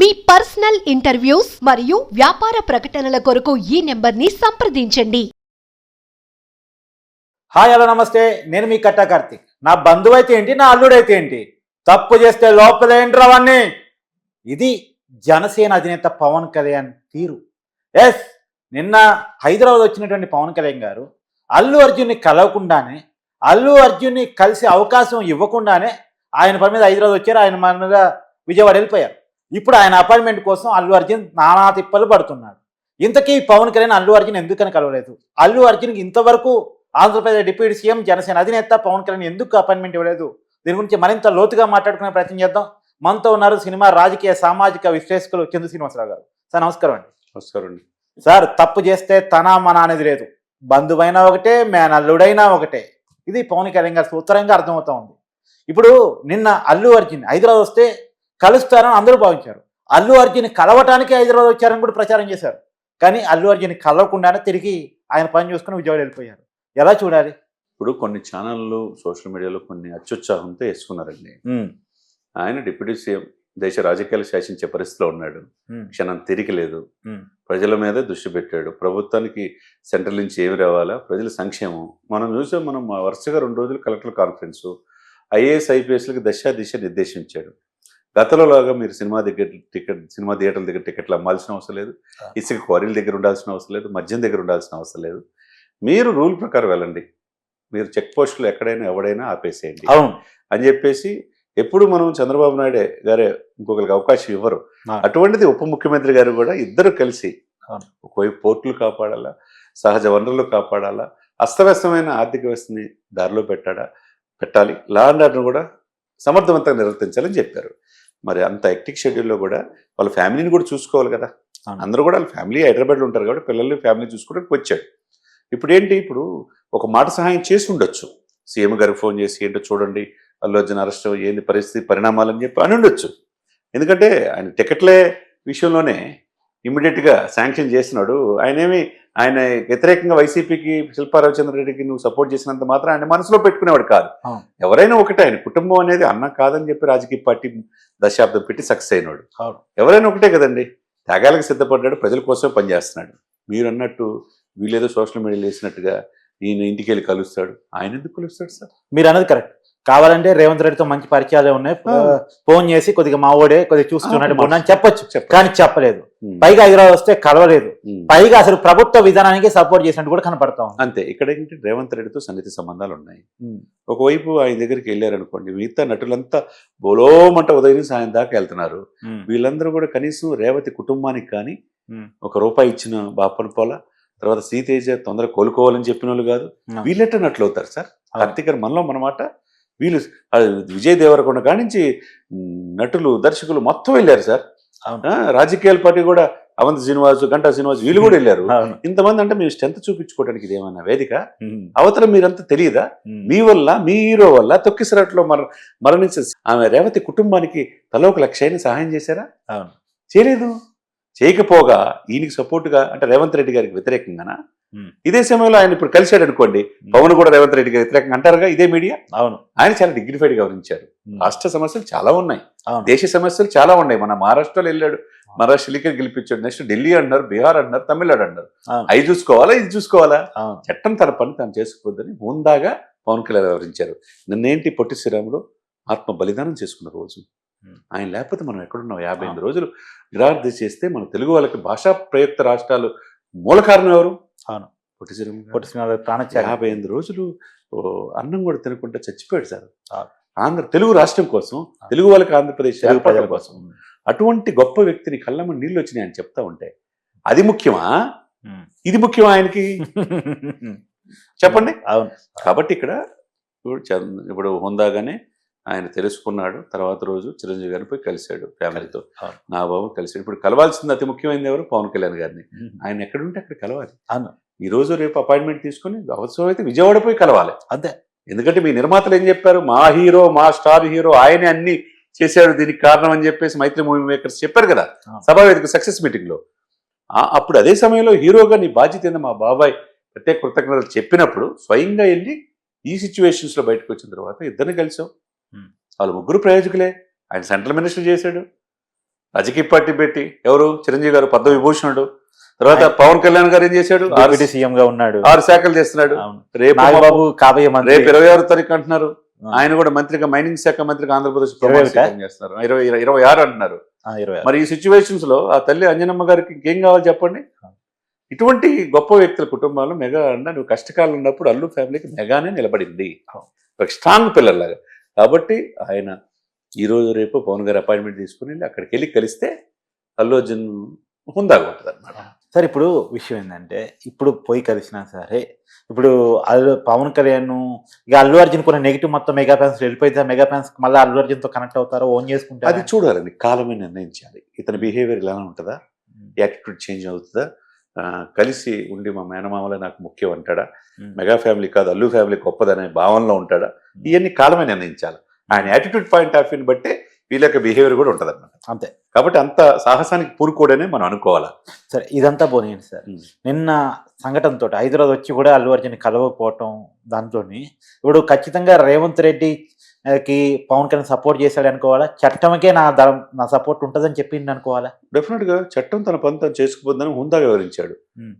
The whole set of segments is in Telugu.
మీ పర్సనల్ ఇంటర్వ్యూస్ మరియు వ్యాపార ప్రకటనల కొరకు ఈ నెంబర్ని సంప్రదించండి. హాయ్ హలో నమస్తే. నేను మీ కట్టా కార్తిక్. నా బంధువు అయితే ఏంటి నా అల్లుడైతే ఏంటి? తప్పు చేస్తే లోపలేంట్రా అవన్నీ ఇది జనసేన అధినేత పవన్ కళ్యాణ్ తీరు. ఎస్ నిన్న హైదరాబాద్ వచ్చినటువంటి పవన్ కళ్యాణ్ గారు అల్లు అర్జున్ని కలవకుండానే అల్లు అర్జున్ని కలిసే అవకాశం ఇవ్వకుండానే ఆయన పని మీద హైదరాబాద్ వచ్చారు. ఆయన మన మీద విజయవాడ వెళ్ళిపోయారు. ఇప్పుడు ఆయన అపాయింట్మెంట్ కోసం అల్లు అర్జున్ నానా తిప్పలు పడుతున్నాడు. ఇంతకీ పవన్ కళ్యాణ్ అల్లు అర్జున్ ఎందుకని కలవలేదు? అల్లు అర్జున్కి ఇంతవరకు ఆంధ్రప్రదేశ్ డిప్యూటీ సీఎం జనసేన అధినేత పవన్ కళ్యాణ్ ఎందుకు అపాయింట్మెంట్ ఇవ్వలేదు? దీని గురించి మరింత లోతుగా మాట్లాడుకునే ప్రయత్నం చేద్దాం. మనతో ఉన్నారు సినిమా రాజకీయ సామాజిక విశ్లేషకులు చందు శ్రీనివాసరావు గారు. సార్ నమస్కారం అండి. నమస్కారం అండి. సార్ తప్పు చేస్తే తన మన అనేది లేదు. బంధువైనా ఒకటే మేనల్లుడైనా ఒకటే. ఇది పవన్ కళ్యాణ్ గారి సూత్రంగా అర్థమవుతా ఉంది. ఇప్పుడు నిన్న అల్లు అర్జున్ హైదరాబాద్ వస్తే కలుస్తారని అందరూ భావించారు. అల్లు అర్జున్ కలవటానికి హైదరాబాద్ వచ్చారని కూడా ప్రచారం చేశారు. కానీ అల్లు అర్జున్ కలవకుండానే తిరిగి ఆయన పని చూసుకుని విజయవాడ వెళ్ళిపోయారు. ఎలా చూడాలి? ఇప్పుడు కొన్ని ఛానళ్ళు సోషల్ మీడియాలో కొన్ని అత్యుత్సాహంతో వేసుకున్నారండి. ఆయన డిప్యూటీ సీఎం దేశ రాజకీయాలు శాసించే పరిస్థితిలో ఉన్నాడు. క్షణం తిరిగి లేదు. ప్రజల మీద దృష్టి పెట్టాడు. ప్రభుత్వానికి సెంట్రల్ నుంచి ఏమి రావాలా? ప్రజల సంక్షేమం. మనం చూసాం మనం వరుసగా రెండు రోజులు కలెక్టర్ కాన్ఫరెన్స్ ఐఏఎస్ ఐపీఎస్లకి దశ దిశ నిర్దేశించాడు. గతంలో లాగా మీరు సినిమా దగ్గర టికెట్ సినిమా థియేటర్ల దగ్గర టికెట్లు అమ్మాల్సిన అవసరం లేదు. ఇసుక క్వారీల దగ్గర ఉండాల్సిన అవసరం లేదు. మద్యం దగ్గర ఉండాల్సిన అవసరం లేదు. మీరు రూల్ ప్రకారం వెళ్ళండి. మీరు చెక్ పోస్టులు ఎక్కడైనా ఎవడైనా ఆపేసేయండి. అవును. అని చెప్పేసి ఎప్పుడు మనం చంద్రబాబు నాయుడు గారే ఇంకొకరికి అవకాశం ఇవ్వరు. అటువంటిది ఉప ముఖ్యమంత్రి గారు కూడా ఇద్దరు కలిసి. ఒకవైపు పోర్టులు కాపాడాలా సహజ వనరులు కాపాడాలా అస్తవ్యస్తమైన ఆర్థిక వ్యవస్థని దారిలో పెట్టాడా పెట్టాలి. లా అండ్ ఆర్డర్ కూడా సమర్థవంతంగా నిర్వర్తించాలని చెప్పారు. మరి అంత ఎక్టిక్ షెడ్యూల్లో కూడా వాళ్ళ ఫ్యామిలీని కూడా చూసుకోవాలి కదా. అందరూ కూడా వాళ్ళ ఫ్యామిలీ హైదరాబాద్లో ఉంటారు కాబట్టి పిల్లల్ని ఫ్యామిలీ చూసుకోవడానికి వచ్చాడు ఇప్పుడు ఏంటి? ఇప్పుడు ఒక మాట సహాయం చేసి ఉండొచ్చు. సీఎం గారికి ఫోన్ చేసి ఏంటో చూడండి అల్లు అర్జున్ అరెస్ట్ ఏంది పరిస్థితి పరిణామాలు అని చెప్పి అని ఉండొచ్చు. ఎందుకంటే ఆయన టికెట్లే విషయంలోనే ఇమ్మీడియట్గా శాంక్షన్ చేసినాడు. ఆయన ఏమి ఆయన వ్యతిరేకంగా వైసీపీకి రెడ్డికి నువ్వు సపోర్ట్ చేసినంత మాత్రం ఆయన మనసులో పెట్టుకునేవాడు కాదు. ఎవరైనా ఒకటే ఆయన కుటుంబం అనేది అన్న కాదని చెప్పి రాజకీయ పార్టీ దశాబ్దం పెట్టి సక్సెస్ అయినాడు. ఎవరైనా ఒకటే కదండి త్యాగాలకు సిద్ధపడ్డాడు ప్రజల కోసమే పనిచేస్తున్నాడు. మీరు అన్నట్టు వీళ్ళేదో సోషల్ మీడియాలో వేసినట్టుగా ఈయన ఇంటికి వెళ్ళి కలుస్తాడు. ఆయన ఎందుకు కలుస్తాడు సార్? మీరు అన్నది కరెక్ట్. కావాలంటే రేవంత్ రెడ్డితో మంచి పరిచయాలే ఉన్నాయి. ఫోన్ చేసి కొద్దిగా మావోడే కొద్దిగా చూస్తున్నాడు అని చెప్పొచ్చు. కానీ చెప్పలేదు. పైగా హైదరాబాద్ వస్తే కలవలేదు. పైగా అసలు ప్రభుత్వ విధానానికి సపోర్ట్ చేసినట్టు కూడా కనపడతా ఉంది. అంతే. ఇక్కడ ఏంటంటే రేవంత్ రెడ్డితో సన్నిహిత సంబంధాలు ఉన్నాయి. ఒకవైపు ఆయన దగ్గరికి వెళ్ళారనుకోండి మిగతా నటులంతా బోలోమంట ఉదయం ఆయన దాకా వెళ్తున్నారు. వీళ్ళందరూ కూడా కనీసం రేవతి కుటుంబానికి కానీ. ఒక రూపాయి ఇచ్చిన బాపన పోల తర్వాత సీతేజ తొందర కోలుకోవాలని చెప్పిన వాళ్ళు కాదు. అవును. వీళ్ళెట్ట నట్లు అవుతారు సార్ కార్తీక్ గారు మనలో మనమాట వీళ్ళు విజయ్ దేవరకొండ కాడి నుంచి ఉమ్, నటులు దర్శకులు మొత్తం వెళ్ళారు సార్ రాజకీయాల పార్టీ కూడా అవంతి శ్రీనివాస్ గంటా శ్రీనివాస్ వీళ్ళు కూడా వెళ్ళారు. ఇంతమంది అంటే మేము స్ట్రెంత్ చూపించుకోవడానికి ఇది ఏమైనా వేదిక. అవతల మీరంతా తెలియదా. మీ వల్ల మీ హీరో వల్ల తొక్కిసరట్లో మర మరణించే ఆమె రేవతి కుటుంబానికి తల ఒక లక్ష సహాయం చేశారా అవును. చేయలేదు చేయకపోగా ఈయనకి సపోర్టుగా అంటే రేవంత్ రెడ్డి గారికి వ్యతిరేకంగానా. ఇదే సమయంలో ఆయన ఇప్పుడు కలిశాడు అనుకోండి పవన్ కూడా రేవంత్ రెడ్డి గారికి వ్యతిరేకంగా అంటారుగా ఇదే మీడియా? అవును. ఆయన చాలా డిగ్నిఫైడ్ గమనించారు. రాష్ట్ర సమస్యలు చాలా ఉన్నాయి. దేశ సమస్యలు చాలా ఉన్నాయి. మన మహారాష్ట్రలో వెళ్ళాడు మహారాష్ట్ర లీకర్ గెలిపించాడు నెక్స్ట్ ఢిల్లీ అంటున్నారు బీహార్ అంటున్నారు తమిళనాడు అంటున్నారు అవును. అవి చూసుకోవాలా ఇది చూసుకోవాలా. చట్టం తన పని తాను చేసుకోవద్దని హుందాగా పవన్ కళ్యాణ్ వివరించారు నిన్నేంటి పొట్టి శ్రీరాములు ఆత్మ బలిదానం చేసుకున్న రోజు. ఆయన లేకపోతే మనం ఎక్కడున్నాం? యాభై ఎనిమిది రోజులు నిరార్థ చేస్తే మన తెలుగు వాళ్ళకి భాషా ప్రయుక్త రాష్ట్రాలు మూల కారణం ఎవరు? అవును. పొట్టి శ్రీనివాస ప్రాణత్యాగం యాభై ఎనిమిది రోజులు అన్నం కూడా తినకుండా చచ్చిపోయాడు సార్. ఆంధ్ర తెలుగు రాష్ట్రం కోసం తెలుగు వాళ్ళకి ఆంధ్రప్రదేశ్ తెలుగు ప్రజల కోసం అటువంటి గొప్ప వ్యక్తిని కళ్ళమ్మ నీళ్ళు వచ్చినాయి అని చెప్తా ఉంటే అది ముఖ్యమా. ఇది ముఖ్యమా ఆయనకి? చెప్పండి. అవును. కాబట్టి ఇక్కడ ఇప్పుడు హుందాగానే ఆయన తెలుసుకున్నాడు. తర్వాత రోజు చిరంజీవి గారిని పోయి కలిశాడు ఫ్యామిలీతో. నా బాబు కలిశాడు ఇప్పుడు కలవాల్సింది అతి ముఖ్యమైనది ఎవరు? పవన్ కళ్యాణ్ గారిని. ఆయన ఎక్కడుంటే అక్కడ కలవాలి. ఈ రోజు రేపు అపాయింట్మెంట్ తీసుకొని అవసరం అయితే విజయవాడ పోయి కలవాలి. అంతే ఎందుకంటే మీ నిర్మాతలు ఏం చెప్పారు? మా హీరో మా స్టార్ హీరో ఆయనే అన్ని చేశాడు. దీనికి కారణం అని చెప్పేసి మైత్రి మూవీ మేకర్స్ చెప్పారు కదా. సభావేదిక సక్సెస్ మీటింగ్లో ఆ- అప్పుడు అదే సమయంలో హీరోగా నీ బాధ్యత ఏందో మా బాబాయ్? ప్రత్యేక కృతజ్ఞతలు చెప్పినప్పుడు స్వయంగా వెళ్ళి ఈ సిచ్యువేషన్స్లో బయటకు వచ్చిన తర్వాత ఇద్దరిని కలిసాం. వాళ్ళు ముగ్గురు ప్రయోజకులే. ఆయన సెంట్రల్ మినిస్టర్ చేశాడు. రాజకీయ పార్టీ పెట్టి ఎవరు? చిరంజీవి గారు పద్మ విభూషణుడు తర్వాత పవన్ కళ్యాణ్ గారు ఏం చేశాడు? సీఎం గా ఉన్నాడు. ఆరు శాఖలు చేస్తున్నాడు. రేపు కాబోయే మంత్రి. రేపు ఇరవై ఆరు తారీఖు అంటున్నారు. ఆయన కూడా మంత్రిగా మైనింగ్ శాఖ మంత్రిగా ఆంధ్రప్రదేశ్ చేస్తున్నారు. ఇరవై ఇరవై- ఆరు అంటున్నారు. మరి ఈ సిచ్యువేషన్స్లో ఆ తల్లి అంజనమ్మ గారికి ఇంకేం కావాలి చెప్పండి? ఇటువంటి గొప్ప వ్యక్తుల కుటుంబాలు మెగా అన్న నువ్వు కష్టకాలం ఉన్నప్పుడు అల్లు ఫ్యామిలీకి మెగానే నిలబడింది. ఒక స్ట్రాంగ్ పిల్లర్లాగా కాబట్టి ఆయన ఈ రోజు రేపు పవన్ గారు అపాయింట్మెంట్ తీసుకుని వెళ్ళి అక్కడికి వెళ్ళి కలిస్తే అల్లు అర్జున్ హుందాగా ఉంటుంది అనమాట సార్ ఇప్పుడు విషయం ఏంటంటే ఇప్పుడు పోయి కలిసినా సరే ఇప్పుడు అల్లు పవన్ కళ్యాణ్ ఇక అల్లు అర్జున్ కొన్ని నెగిటివ్ మొత్తం మెగా ఫ్యాన్స్ వెళ్ళిపోతే మెగా ఫ్యాన్స్ మళ్ళీ అల్లు అర్జున్తో కనెక్ట్ అవుతారో ఓన్ అది చేసుకుంటారు చూడాలండి. కాలమే నిర్ణయించాలి. ఇతని బిహేవియర్ ఎలా ఉంటుందా? యాటిట్యూడ్ చేంజ్ అవుతుందా? కలిసి ఉండి మా మేనమామలే నాకు ముఖ్యం అంటాడా? మెగా ఫ్యామిలీ కాదు అల్లు ఫ్యామిలీ గొప్పదనే భావనలో ఉంటాడా? ఇవన్నీ కాలమే నిర్ణయించాలి. ఆయన యాటిట్యూడ్ పాయింట్ ఆఫ్ వ్యూని బట్టే వీళ్ళ యొక్క బిహేవియర్ కూడా ఉంటుంది అంతే. కాబట్టి అంత సాహసానికి పూరుకోడనే మనం అనుకోవాలా? సరే ఇదంతా పోనీయండి సార్. నిన్న సంఘటనతో హైదరాబాద్ వచ్చి కూడా అల్లు అర్జున్ కలవకపోవటం దాంతో ఇప్పుడు ఖచ్చితంగా రేవంత్ రెడ్డి కి పవన్ కళ్యాణ్ సపోర్ట్ చేశాడు అనుకోవాలా? చట్టంకే నా దళం నా సపోర్ట్ ఉంటుందని చెప్పింది అనుకోవాలా? డెఫినెట్గా చట్టం తన పని తను చేసుకుపోద్దని హుందాగా వివరించాడు.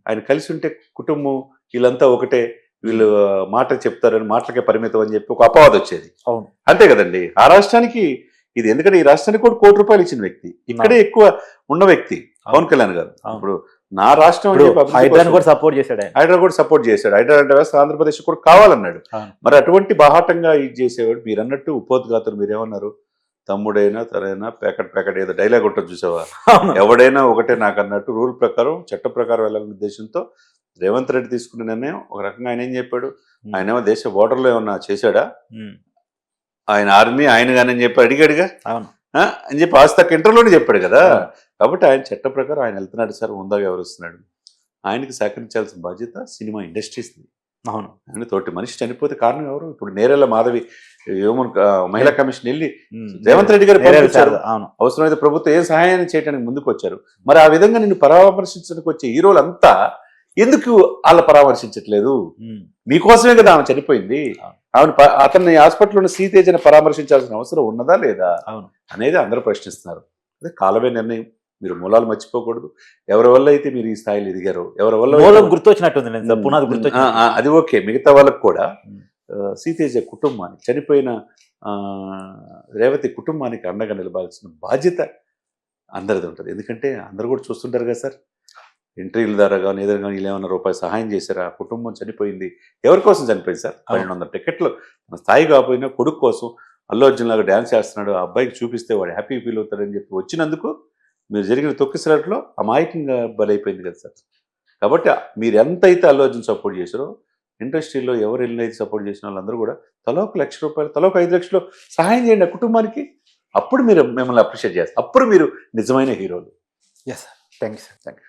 ఆయన కలిసి ఉంటే కుటుంబం వీళ్ళంతా ఒకటే వీళ్ళు ఆ, మాట చెప్తారని మాటలకే పరిమితం అని చెప్పి ఒక అపవాదం వచ్చేది. అవును. అంతే కదండి. ఆ రాష్ట్రానికి ఇది ఎందుకంటే ఈ రాష్ట్రానికి కూడా కోటి రూపాయలు ఇచ్చిన వ్యక్తి. ఇక్కడే ఎక్కువ ఉన్న వ్యక్తి పవన్ కళ్యాణ్ గారు. ఇప్పుడు నా రాష్ట్రం కోసం- కూడా సపోర్ట్ చేశాడు హైడ్రా కూడా సపోర్ట్ చేశాడు అంటే వ్యవస్థ ఆంధ్రప్రదేశ్ కూడా కావాలన్నాడు. మరి అటువంటి బాహాటంగా ఇది చేసేవాడు మీరు అన్నట్టు ఉపోద్ఘాతులు మీరేమన్నారు తమ్ముడైనా తనైనా ప్యాకెట్ ప్యాకెట్ ఏదో డైలాగ్ ఉంటుంది చూసావా. ఎవడైనా ఒకటే నాకు అన్నట్టు రూల్ ప్రకారం చట్ట ప్రకారం వెళ్ళాలనే ఉద్దేశంతో రేవంత్ రెడ్డి తీసుకున్న నిర్ణయం ఒక రకంగా ఆయన ఏం చెప్పాడు. ఆయన ఏమో దేశ బోర్డర్లో ఏమన్నా చేశాడా. ఆయన ఆర్మీ ఆయన కానీ అని చెప్పి అడిగాడుగా అవును? అని చెప్పి ఆస్తక్ ఇంటర్లోనే చెప్పాడు కదా. కాబట్టి ఆయన చట్ట ప్రకారం ఆయన వెళ్తున్నాడు సార్ ఉందాగా ఎవరుస్తున్నాడు? ఆయనకి సహకరించాల్సిన బాధ్యత సినిమా ఇండస్ట్రీస్ది. అవును. ఆయన తోటి మనిషి చనిపోతే కారణం ఎవరు? ఇప్పుడు నేరేళ్ళ మాధవి హ్యూమన్ మహిళా కమిషన్ వెళ్ళి. రేవంత్ రెడ్డి గారు అవును. అవసరమైతే ప్రభుత్వం ఏ సహాయాన్ని చేయడానికి ముందుకు వచ్చారు మరి ఆ విధంగా నిన్ను పరామర్శించడానికి వచ్చే హీరోలంతా ఎందుకు వాళ్ళ పరామర్శించట్లేదు. మీకోసమే కదా ఆమె చనిపోయింది. ఆమెను ప- అతన్ని హాస్పిటల్లో ఉన్న సీతేజని పరామర్శించాల్సిన అవసరం ఉన్నదా లేదా? అనేది అందరూ ప్రశ్నిస్తున్నారు. అదే కాలమే నిర్ణయం. మీరు మూలాలు మర్చిపోకూడదు. ఎవరి వల్ల అయితే మీరు ఈ స్థాయిలో ఎదిగారో ఎవరి వల్ల గుర్తొచ్చినట్టుంది పునాది ఆ, అది ఓకే. మిగతా వాళ్ళకు కూడా సీతేజ కుటుంబానికి చనిపోయిన రేవతి కుటుంబానికి అండగా నిలబాల్సిన బాధ్యత అందరిది ఉంటుంది. ఎందుకంటే అందరు కూడా చూస్తుంటారు కదా సార్. ఎంట్రీల ద్వారా కానీ ఏదైనా కానీ ఏమైనా రూపాయి సహాయం చేశారా? ఆ కుటుంబం చనిపోయింది. ఎవరి కోసం చనిపోయింది సార్? పన్నెండు వందల టికెట్లు. మన స్థాయి కాకపోయినా కొడుకు కోసం అల్లు అర్జున్ లాగా డ్యాన్స్ చేస్తున్నాడు. ఆ అబ్బాయికి చూపిస్తే వాడు హ్యాపీ ఫీల్ అవుతాడని చెప్పి వచ్చినందుకు మీరు జరిగిన తొక్కిసలాట్లో అమాయకంగా బలైపోయింది కదా సార్. కాబట్టి మీరు ఎంత అయితే అల్లు అర్జున్ సపోర్ట్ చేశారో ఇండస్ట్రీలో ఎవరు అయితే సపోర్ట్ చేసిన వాళ్ళందరూ కూడా తలో ఒక లక్ష రూపాయలు తలో ఒక ఐదు లక్షలు సహాయం చేయండి ఆ కుటుంబానికి. అప్పుడు మీరు మిమ్మల్ని అప్రిషియేట్ చేస్తారు. అప్పుడు మీరు నిజమైన హీరోలు. Yes thank you sir thank you